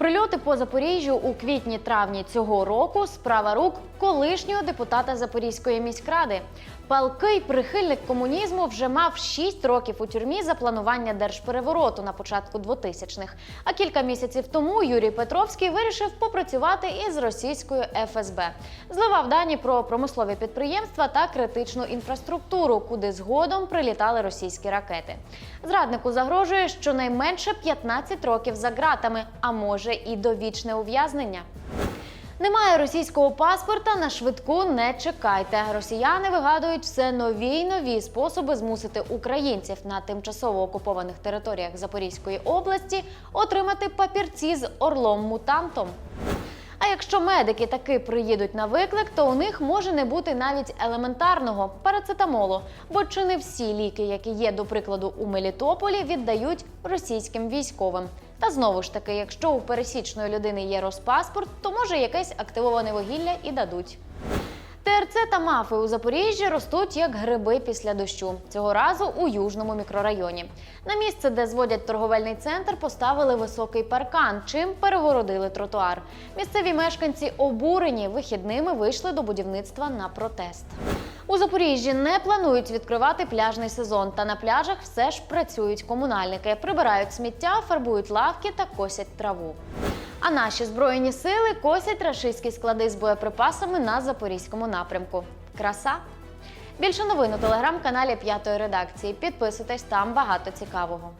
Прильоти по Запоріжжю у квітні-травні цього року справа рук колишнього депутата Запорізької міськради. Палкий прихильник комунізму вже мав 6 років у тюрмі за планування держперевороту на початку 2000-х. А кілька місяців тому Юрій Петровський вирішив попрацювати із російською ФСБ. Зливав дані про промислові підприємства та критичну інфраструктуру, куди згодом прилітали російські ракети. Зраднику загрожує щонайменше 15 років за ґратами, а може і довічне ув'язнення. Немає російського паспорта на швидку не чекайте. Росіяни вигадують все нові й нові способи змусити українців на тимчасово окупованих територіях Запорізької області отримати папірці з орлом-мутантом. А якщо медики таки приїдуть на виклик, то у них може не бути навіть елементарного парацетамолу, бо чи не всі ліки, які є, до прикладу, у Мелітополі, віддають російським військовим. Та знову ж таки, якщо у пересічної людини є розпаспорт, то може якесь активоване вугілля і дадуть. ТРЦ та мафи у Запоріжжі ростуть як гриби після дощу. Цього разу у южному мікрорайоні. На місце, де зводять торговельний центр, поставили високий паркан, чим перегородили тротуар. Місцеві мешканці обурені вихідними вийшли до будівництва на протест. У Запоріжжі не планують відкривати пляжний сезон, та на пляжах все ж працюють комунальники, прибирають сміття, фарбують лавки та косять траву. А наші збройні сили косять рашистські склади з боєприпасами на запорізькому напрямку. Краса! Більше новин у телеграм-каналі П'ятої редакції. Підписуйтесь там багато цікавого.